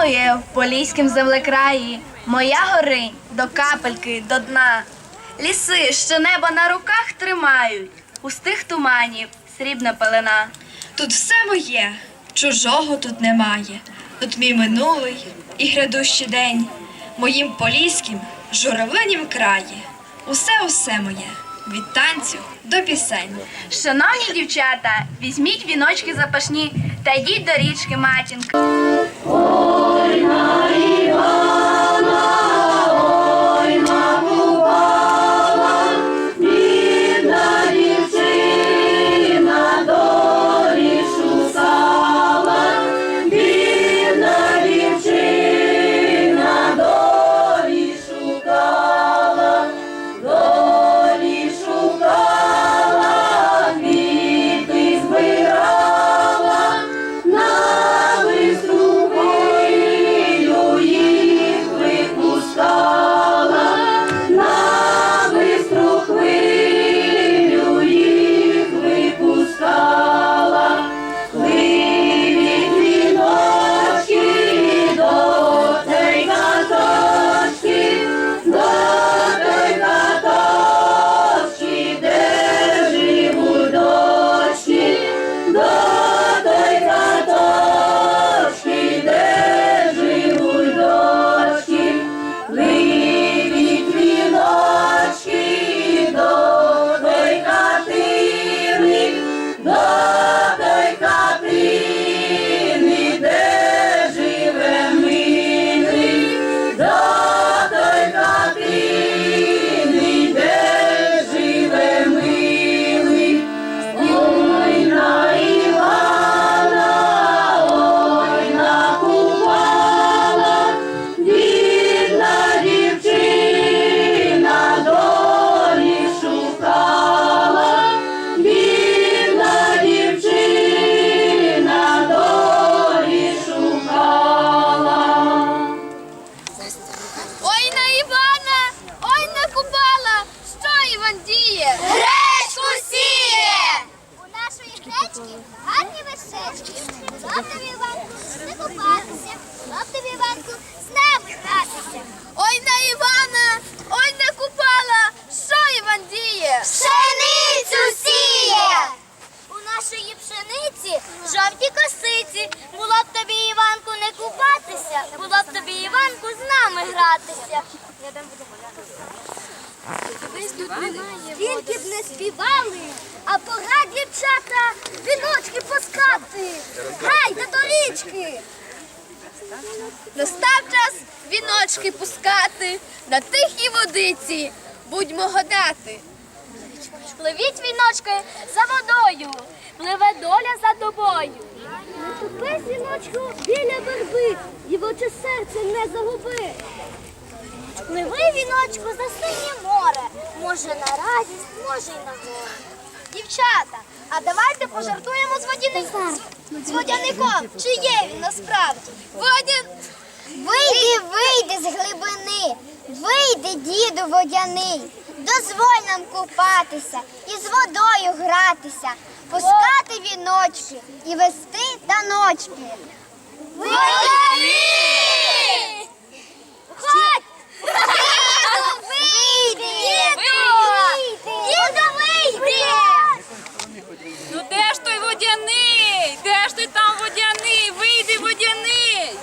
Моє в поліськім землекраї, моя горинь до капельки, до дна. Ліси, що небо на руках тримають, пустих туманів, срібна пелена. Тут все моє, чужого тут немає. Тут мій минулий і грядущий день. Моїм поліським журавлинім краї. Усе усе моє, від танцю до пісень. Шановні дівчата, візьміть віночки запашні та йдіть до річки матінки. Ой Діє? Гречку сіє! У нашої гречки гарні вершечки. Тобі, Іванку, не купатися, тобі, Іванку, з нами гратися. Ой на Івана, ой на Купала, що Іван діє? Пшеницю сіє! У нашої пшениці жовті косиці. Було б тобі, Іванку, не купатися, було б тобі, Іванку, з нами гратися. Скільки б не співали, а пора, дівчата, віночки пускати. Гайда до річки. Настав час віночки пускати на тихій водиці. Будьмо гадати. Пливіть віночки за водою, пливе доля за тобою. Не тупи, віночку, біля верби, дівоче серце не загуби. Пливи, віночку, за синє море, може на радість, може й на горе. Дівчата, а давайте пожартуємо з водяником. З водяником, чи є він насправді? Водян, Вийди, вийди з глибини, вийди, діду водяний, дозволь нам купатися і з водою гратися, пускати віночки і вести таночки. Вийди! Ходь! Вийди! Діду, вийди! ну де ж той водяний? Де ж ти там водяний? Вийди водяний!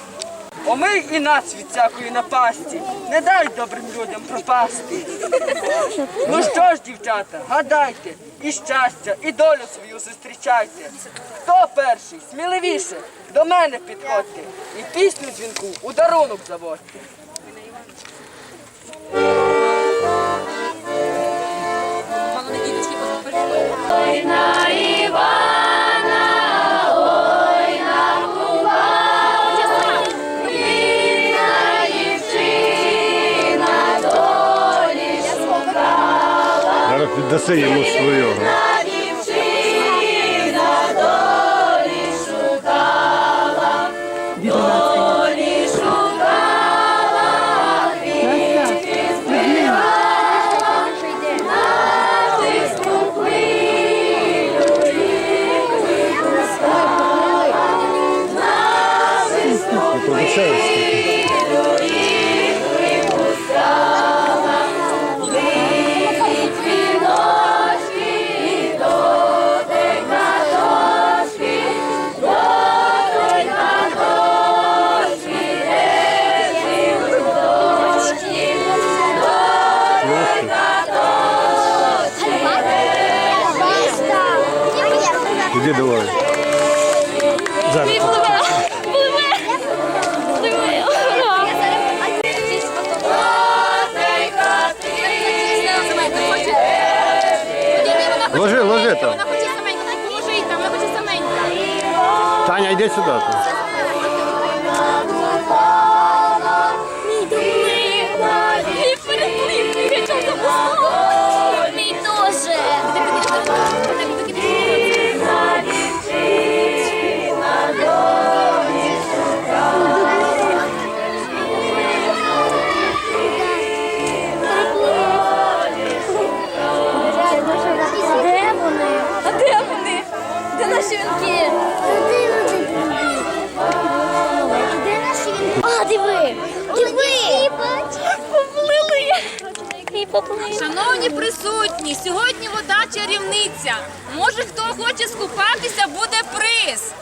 Омий і нас від всякої напасті, не дай добрим людям пропасти. Ну що ж, дівчата, гадайте, і щастя, і долю свою зустрічайте. Хто перший, сміливіше, до мене підходьте, і пісню дзвінку у дарунок заводьте. Піддаси йому свого. Іди сюди. Мій сьогодні. Сьогодні вода чарівниця. Може, хто хоче скупатися, буде приз.